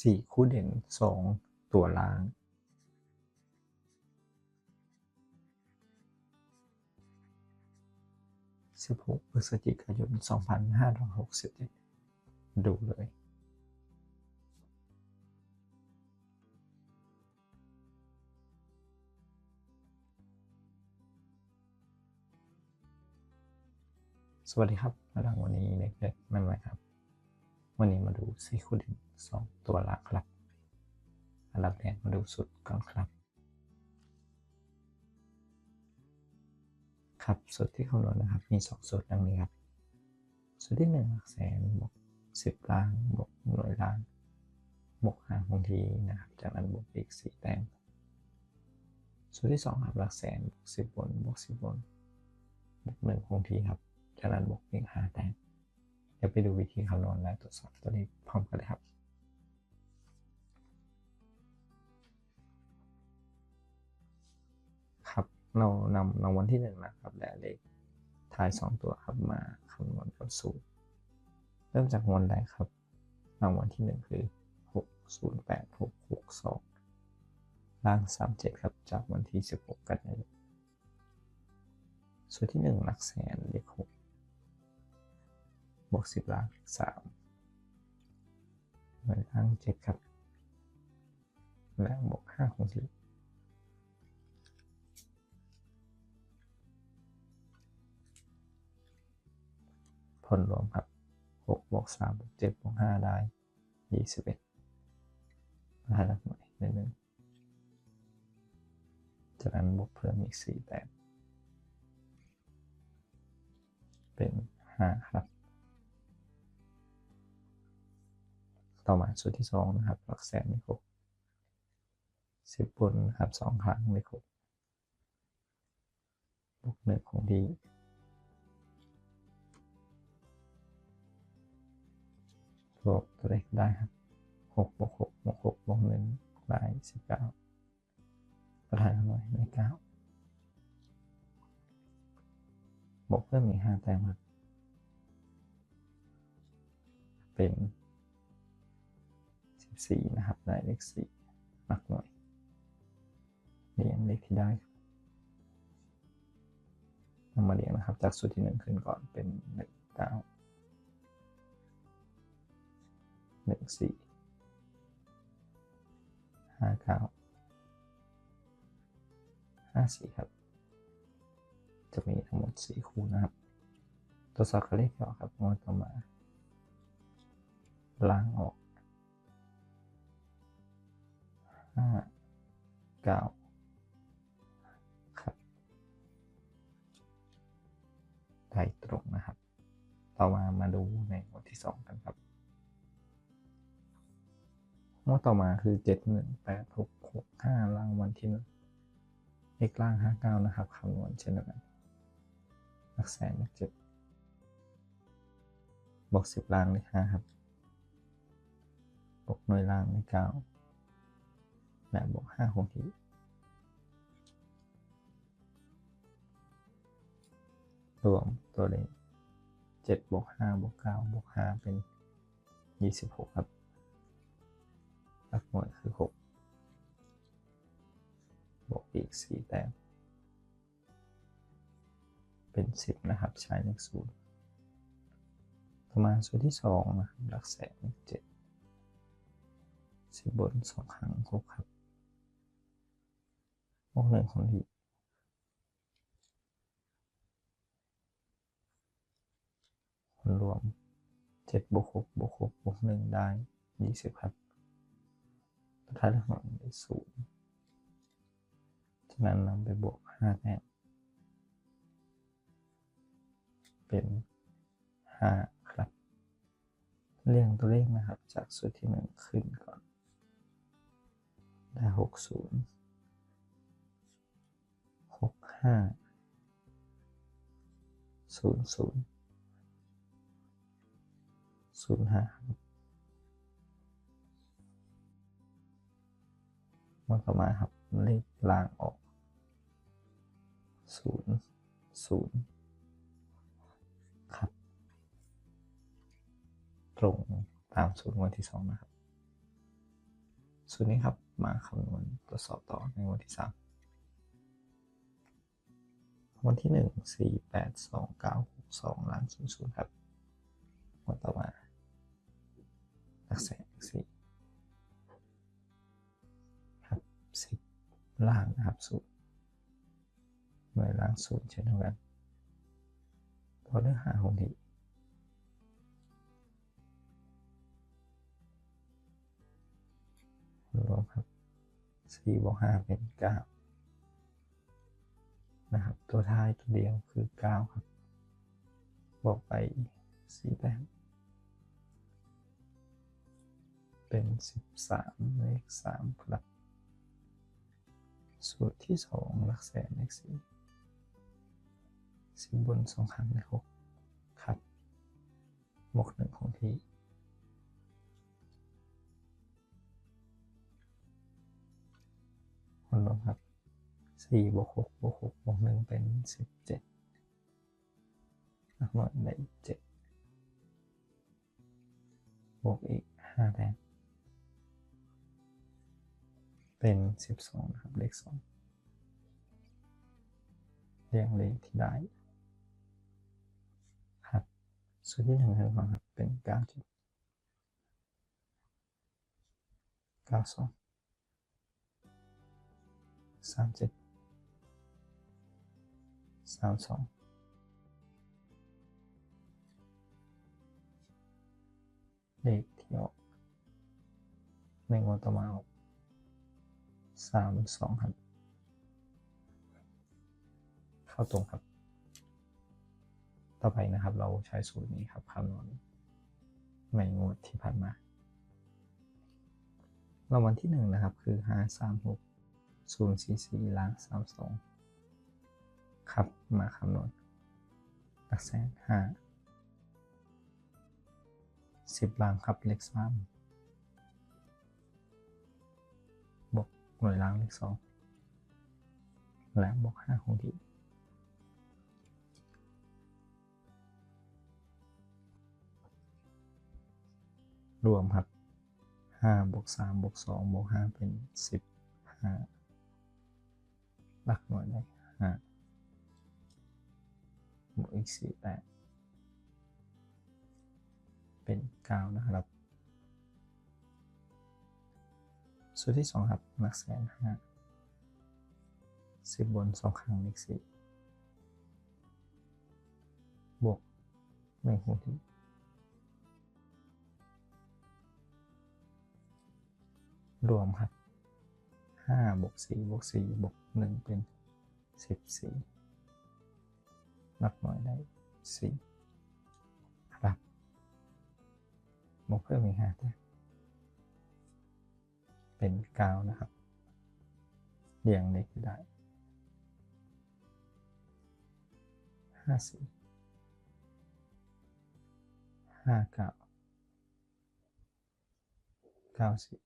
สี่คู่เด่นสองตัวล่างสิบหกพฤศจิกายนสองพันห้าร้อยหกสิบเจ็ดดูเลยสวัสดีครับมาดังวันนี้เล็กๆไม่ไหวครับ วันนี้มาดูซีคูดินสองตัวหละครับอันดับแรกมาดูสุดก่อนครับ ครับสุดที่คำนวณนะครับ มีสองสุดดังนี้ครับสุดที่หนึ่งหลักแสนบวกสิบล้านบวกหน่วยล้านบวกห้าคงทีนะครับ จากนั้นบวกอีกสี่แต้มสุดที่สองครับหลักแสนบวกสิบบนบวกสิบบนบวกหนึ่งคงทีครับจากนั้นบวกอีกห้าแต้ม ดี๋ยวไปดูวิธีคำนวณและตรวจสอบตัวนี้พร้อมกันเลยครับครับ เรานำรางวัลที่หนึ่งนะครับและเลขท้ายสองตัวครับมาคำนวณกับสูตร เริ่มจากรางวัลแรกครับ รางวัลที่หนึ่งคือหกศูนย์แปดหกหกสองล่างสามเจ็ดครับจากวันที่สิบหกกันยายนสูตรที่หนึ่งหลักแสนเลขหก บวกสิบล้านสามหน่วยล่างเจ็ดครับ และบวกห้าของที่ผลรวมครับ6บวก3บวก7บวก5ได้21รหัสหลักหน่วยในหนึ่งจากนั้นบวกเพิ่มอีก4แต้มเป็น5ครับ ต่อมาสูตรที่2นะครับ หลักแสนไม่ครบ10บนนะครับ2ครั้งไม่ครบบวกหนึ่งของดีบวกตัวเลขได้ครับหกบวกหกบวกหกบวกหนึ่งได้สิบเก้าประธานหน่วยในเก้าบวกเพิ่มอีกห้าแต้มครับเป็น สี่นะครับ ได้เลขสี่หลักหน่วยเรียงเลขที่ได้นำมาเรียงนะครับ จากสูตรที่หนึ่งขึ้นก่อนเป็นหนึ่งเก้าหนึ่งสี่ห้าเก้าห้าสี่ครับ จะมีทั้งหมดสี่คู่นะครับตัวสอบเลขที่ออกครับงวดต่อมาล้างออก ห้าเก้าครับได้ตรงนะครับ ต่อมามาดูในงวดที่สองกันครับงวดต่อมาคือเจ็ดหนึ่งแปดหกหกห้ารางวัลที่หนึ่งเลขล่างห้าเก้านะครับคำนวณเช่นเดียวกันหลักแสนหลักเจ็ดบวกสิบล่างเลขห้าครับบวกหน่วยล่างเลขเก้า และบวกห้าคงที่รวมตัวเลขเจ็ดบวกห้าบวกเก้าบวกห้าเป็นยี่สิบหกครับหลักหน่วยคือหกบวกอีกสี่แต้มเป็นสิบนะครับใช้เลขศูนย์ต่อมาสูตรที่สองนะครับหลักแสนเจ็ดสิบบนสองครั้งหกครับ บวกหนึ่งของที่ผลรวมเจ็ดบวกหกบวกหกบวกหนึ่งได้ยี่สิบครับประธานหารได้ศูนย์จากนั้นนำไปบวกห้าแต้มเป็นห้าครับ เรียงตัวเลขนะครับจากสูตรที่หนึ่งขึ้นก่อน ได้หกศูนย์ ห้าศูนย์ศูนย์ศูนย์ห้ามันต่อมาครับเลขล่างออกศูนย์ศูนย์ครับ ตรงตามสูตรงวดที่สองนะครับสูตรนี้ครับมาคำนวณตรวจสอบต่อในวันที่สาม วันที่หนึ่งสี่แปดสองเก้าหกสองล้านศูนย์ศูนย์ครับวันต่อมาหลักแสนสี่ครับสิบล่างนะครับสูตรหน่วยล่างศูนย์เช่นเดียวกันพอเลือกหาคงที่รวมครับสี่บวกห้าเป็นเก้า นะครับ ตัวท้ายตัวเดียวคือเก้าครับบอกไปสีแต้มเป็นสิบสามเลขสามครับ สูตรที่สองหลักแสนเลขสี่สิบบนสองครั้งเลขหกครับบวกหนึ่งของที่คนรวมครับสี่บวกหกบวก สิบเจ็ดนักหน่วยได้อีกเจ็ดบวกอีกห้าแต้มเป็นสิบสองนะครับ เลขสองเรียงเลขที่ได้ครับสูตรที่หนึ่งกันก่อนครับเป็นเก้าจุดเก้าสองสามเจ็ดามสองเลขที่ออกในงวดต่อมาออกสามสองครับ เข้าตรงครับ ต่อไปนะครับเราใช้สูตรนี้ครับคำนวณในงวดที่ผ่านมารางวัลที่หนึ่งนะครับคือห้าสามหกศูนย์สี่สี่ล้างสามสอง ครับมาคำนวณหลักแสนห้าสิบล้างครับ เลขสามบวกหน่วยล้างเลขสองและบวกห้าคงที่รวมครับห้าบวกสามบวกสองบวกห้าเป็นสิบห้าหลักหน่วยได้ห้า วกอีกสี่แปดเป็นเก้านะครับ สูตรที่สองครับ หลักแสนห้าสิบบนสองครั้งเลขสี่บวกหนึ่งคูณที่รวมครับห้าบวกสี่บวกสี่บวกหนึ่งเป็นสิบ สี่นับหน่อยได้สี่ครับบวกเพิ่มอีกห้าแต้มเป็นเก้านะครับเรียงเลขได้ห้าสี่ห้าเก้าเก้าสี่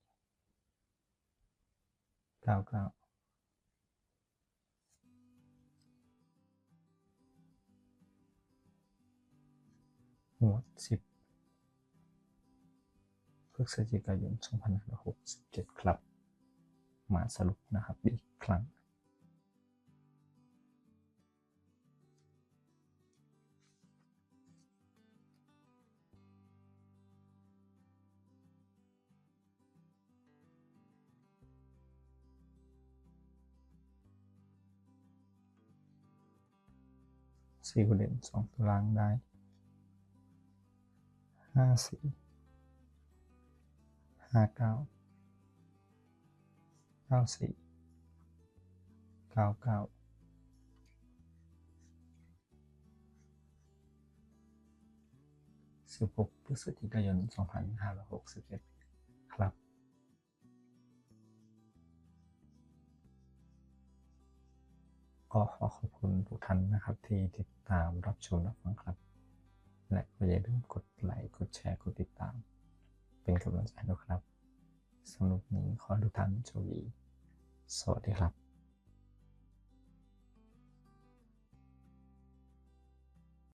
เก้าเก้า หมวดสิบพฤศจิกายน2567 ครับ มาสรุปนะครับอีกครั้ง สี่คูณเด่นสองตารางได้ ห้าสี่ห้าเก้าเก้าสี่เก้าเก้าสิบหกพฤศจิกายนสองพันห้าร้อยหกสิบเอ็ดครับก็ขอขอบคุณทุกท่านนะครับที่ติดตามรับชมรับฟังครับ และก็อย่าลืมกดไลค์กดแชร์กดติดตาม เป็นกำลังใจด้วยครับสำหรับนี้ขอทุกท่านโชคดี สวัสดีครับ